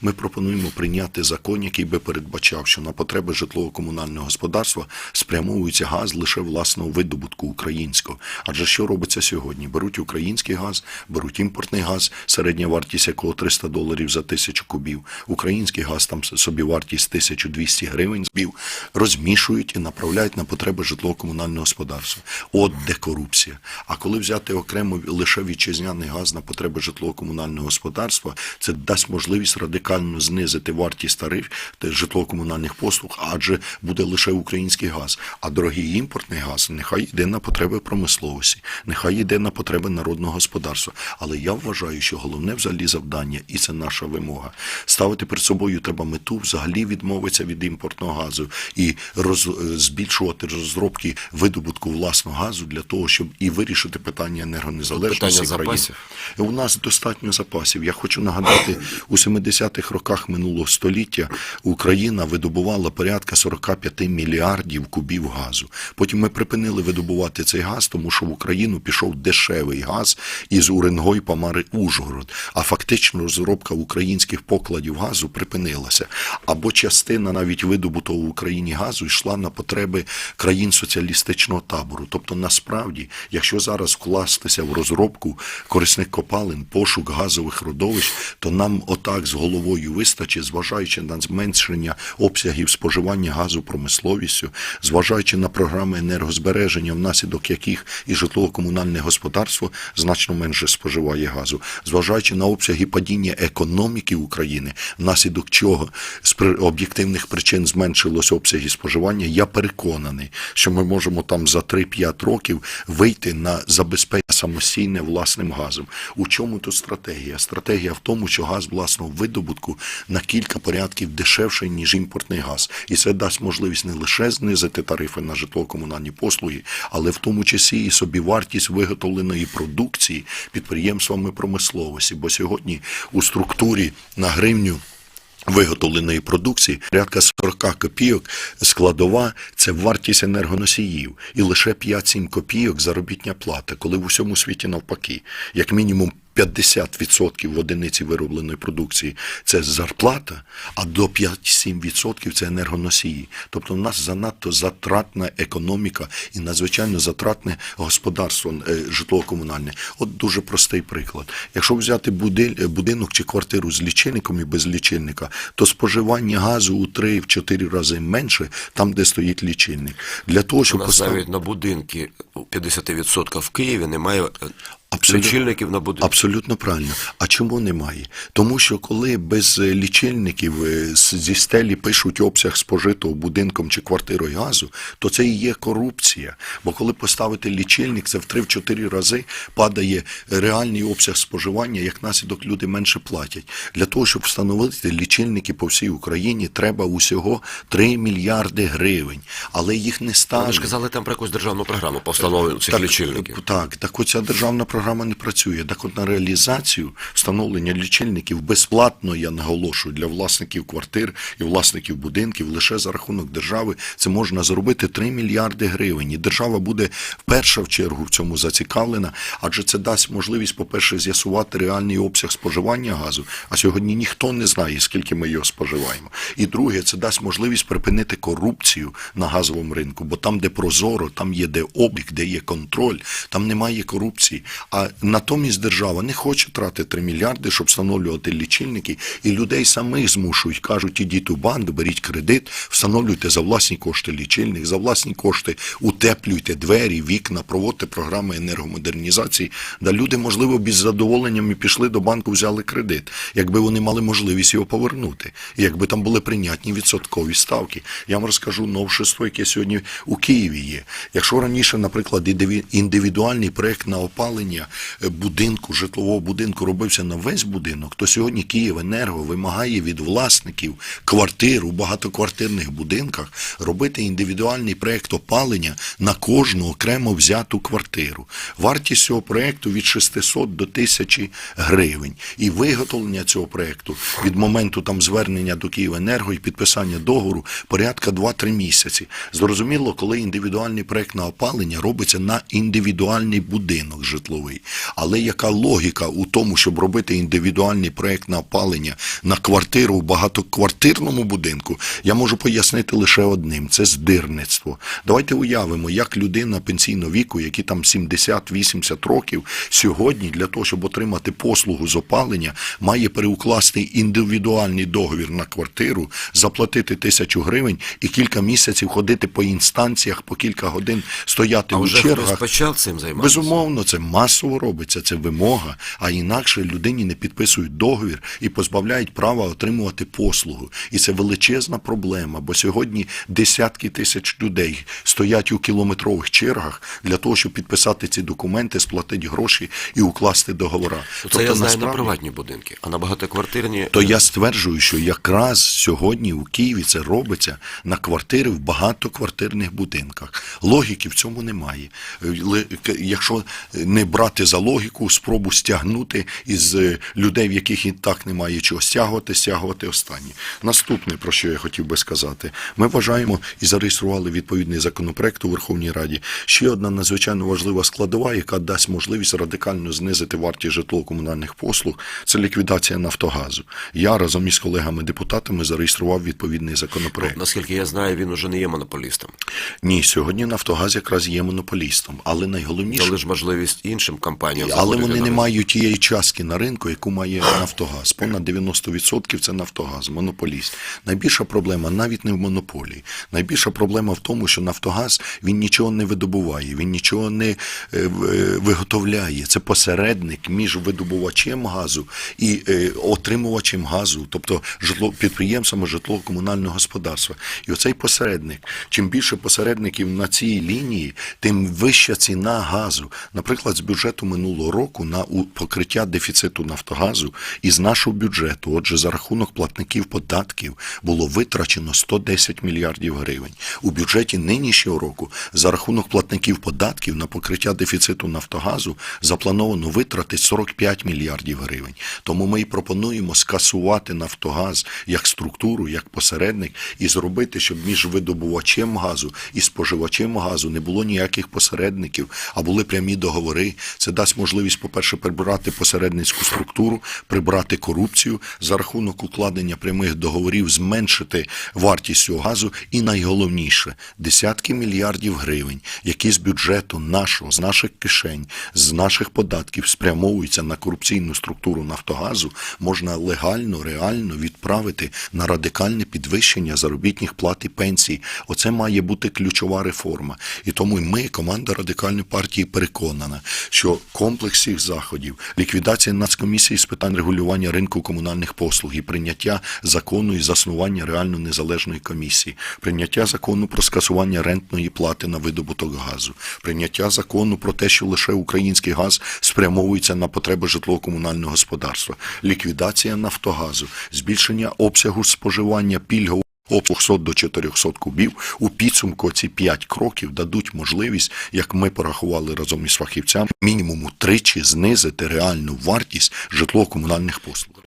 Ми пропонуємо прийняти закон, який би передбачав, що на потреби житлово-комунального господарства спрямовується газ лише власного видобутку українського. Адже що робиться сьогодні? Беруть український газ, беруть імпортний газ, середня вартість якого 300 доларів за тисячу кубів. Український газ там собі вартість 1200 гривень збів, розмішують і направляють на потреби житлово-комунального господарства. От де корупція. А коли взяти окремо лише вітчизняний газ на потреби житлово-комунального господарства, це дасть можливість радикально знизити вартість тарифів та житлово-комунальних послуг, адже буде лише український газ. А дорогий імпортний газ нехай йде на потреби промисловості, нехай йде на потреби народного господарства. Але я вважаю, що головне взагалі завдання, і це наша вимога. Ставити перед собою треба мету взагалі відмовитися від імпортного газу і роз, е, збільшувати розробки видобутку власного газу для того, щоб і вирішити питання енергонезалежності Питання запасів. У нас достатньо запасів. Я хочу нагадати, у 70-х роках минулого століття Україна видобувала порядка 45 мільярдів кубів газу. Потім ми припинили видобувати цей газ, тому що в Україну пішов дешевий газ із Уренгой, Помари, Ужгород. А фактично розробка українських покладів газу припинилася. Або частина навіть видобутого в Україні газу йшла на потреби країн соціалістичного табору. Тобто, насправді, якщо зараз вкластися в розробку корисних копалин, пошук газових родовищ, то нам отак з головою вистачить, зважаючи на зменшення обсягів споживання газу промисловістю, зважаючи на програми енергозбереження, внаслідок яких і житлово-комунальне господарство значно менше споживає газу, зважаючи на обсяги падіння економіки України, внаслідок чого з об'єктивних причин зменшилось обсяги споживання, я переконаний, що ми можемо там за 3-5 років вийти на забезпечення самостійне власним газом. У чому тут стратегія? Стратегія в тому, що газ власного видобутку на кілька порядків дешевший, ніж імпортний газ. І це дасть можливість не лише знизити тарифи на житлово-комунальні послуги, але в тому числі і собівартість виготовленої продукції підприємствами промисловості. Бо сьогодні у структурі на гривню виготовленої продукції порядка 40 копійок складова це вартість енергоносіїв, і лише 5-7 копійок заробітня плата, коли в усьому світі навпаки, як мінімум. 50% в одиниці виробленої продукції це зарплата, а до 5-7% це енергоносії. Тобто в нас занадто затратна економіка і надзвичайно затратне господарство е, житлово-комунальне. От дуже простий приклад. Якщо взяти будинок чи квартиру з лічильником і без лічильника, то споживання газу у 3-4 рази менше там, де стоїть лічильник. Для того, щоб поставити... навіть на будинки 50% в Києві немає е, Абсолютно. лічильників на будинки. Абсолютно правильно. А чому немає? Тому що коли без е, лічильників е, зі стелі пишуть обсяг спожитого будинком чи квартирою газу, то це і є корупція. Бо коли поставити лічильник, це в 3-4 рази падає реальний обсяг споживання, як наслідок люди менше платять. Для того, щоб встановити лічильники по всій Україні, треба усього 3 мільярди гривень. Але їх не Ви ж казали там про якусь державну програму по встановленню цих лічильників. Так, так оця державна програма не працює. Так от на реалізацію встановлення лічильників безплатно, я наголошую, для власників квартир і власників будинків лише за рахунок держави це можна зробити 3 мільярди гривень. І держава буде перша в чергу в цьому зацікавлена, адже це дасть можливість, по-перше, з'ясувати реальний обсяг споживання газу. А сьогодні ніхто не знає, скільки ми його споживаємо. І друге, це дасть можливість припинити корупцію на газовому ринку, бо там, де прозоро, там є де облік, де є контроль, там немає корупції. А натомість держава не хоче тратити 3 мільярди, щоб встановлювати лічильники, і людей самих змушують, кажуть, ідіть у банк, беріть кредит, встановлюйте за власні кошти лічильник, за власні кошти утеплюйте двері, вікна, проводьте програми енергомодернізації. Да люди, можливо, без задоволенням і пішли до банку, взяли кредит, якби вони мали можливість його повернути, і якби там були прийнятні відсоткові ставки. Я вам розкажу новшество, яке сьогодні у Києві є. Якщо раніше, наприклад, індиві- індивідуальний проект на опалення е, будинку, житлового будинку робився на весь будинок, то сьогодні Київенерго вимагає від власників квартир у багатоквартирних будинках робити індивідуальний проект опалення на кожну окремо взяту квартиру. Вартість цього проекту від 600 до 1000 гривень. І виготовлення цього проекту від моменту там звернення до Київенерго і підписання договору порядка 2-3 місяці. Зрозуміло, коли індивідуальний проект на опалення робиться на індивідуальний будинок житловий. Але яка логіка у тому, щоб робити індивідуальний проект на опалення на квартиру в багатоквартирному будинку, я можу пояснити лише одним: це здирництво. Давайте уявимо, як людина пенсійного віку, які там 70-80 років, сьогодні для того, щоб отримати послугу з опалення, має переукласти індивідуальний договір на квартиру, заплатити тисячу гривень і кілька місяців ходити по інстанціях, по кілька годин стояти А у вже чергах. почав цим займатися? Безумовно, це масово робиться, це вимога, а інакше людині не підписують договір і позбавляють права отримувати послугу. І це величезна проблема, бо сьогодні десятки тисяч людей стоять у кілометрових чергах для того, щоб підписати ці документи, сплатити гроші і укласти договора. Це я знаю на приватні будинки, а на багатоквартирні... то я стверджую, що якраз сьогодні у Києві це робиться на квартири в багатоквартирних будинках. Логіки в цьому немає. Е, Якщо не брати за логіку, спробу стягнути із е, людей, в яких і так немає чого стягувати, стягувати останні. Наступне, про що я хотів би сказати, ми вважаємо і зареєстрували відповідний законопроект у Верховній Раді. Ще одна надзвичайно важлива складова, яка дасть можливість радикально знизити вартість житлово-комунальних послуг, це ліквідація Нафтогазу. Я разом із колегами-депутатами зареєстрував відповідний законопроект. Наскільки я знаю, він уже не є монополістом. Ні, сьогодні Нафтогаз якраз є монополістом, але найголовніше. Дали ж можливість іншим компаніям Але вони не мають тієї частки на ринку, яку має Нафтогаз. Понад 90% це Нафтогаз, монополіст. Найбільша проблема навіть не в монополії. Найбільша проблема в тому, що Нафтогаз він нічого не видобуває, він нічого не е, е, виготовляє. Це посередник між видобувачем газу і е, отримувачем газу, тобто житло підприємствами житлово-комунального господарства. І оцей посередник, чим більше посередників на цій лінії, тим вища ціна газу. Наприклад, з бюджету минулого року на покриття дефіциту Нафтогазу із нашого бюджету, отже, за рахунок платників податків, було витрачено 110 мільярдів гривень. У бюджеті нинішнього року за рахунок платників податків на покриття дефіциту Нафтогазу заплановано витратити 45 мільярдів гривень. Тому ми і пропонуємо скасувати Нафтогаз як структуру, як посередник і зробити, щоб між видобувачем газу і споживачем газу не було ніяких посередників, а були прямі договори. Це дасть можливість, по-перше, прибрати посередницьку структуру, прибрати корупцію за рахунок укладення прямих договорів, зменшити вартість цього газу і найголовніше десятки мільярдів гривень, які з бюджету нашого, з наших кишень, з наших податків спрямовуються на корупційну структуру Нафтогазу, можна легально, реально відправити на радикальне підвищення заробітних плат і пенсій. Оце має бути ключова реформа. І тому ми, команда радикальної партії, переконана, що комплекс цих заходів, ліквідація Нацкомісії з питань регулювання ринку комунальних послуг і прийняття закону і заснування реально незалежної комісії, прийняття закону про скасування рентної плати на видобуток газу, прийняття закону про те, що лише український газ спрямовується на потреби житлово-комунального господарства, ліквідація Нафтогазу, збільшення обсягу споживання пільгового От 200 до 400 кубів у підсумку ці 5 кроків дадуть можливість, як ми порахували разом із фахівцями, мінімум тричі знизити реальну вартість житлово-комунальних послуг.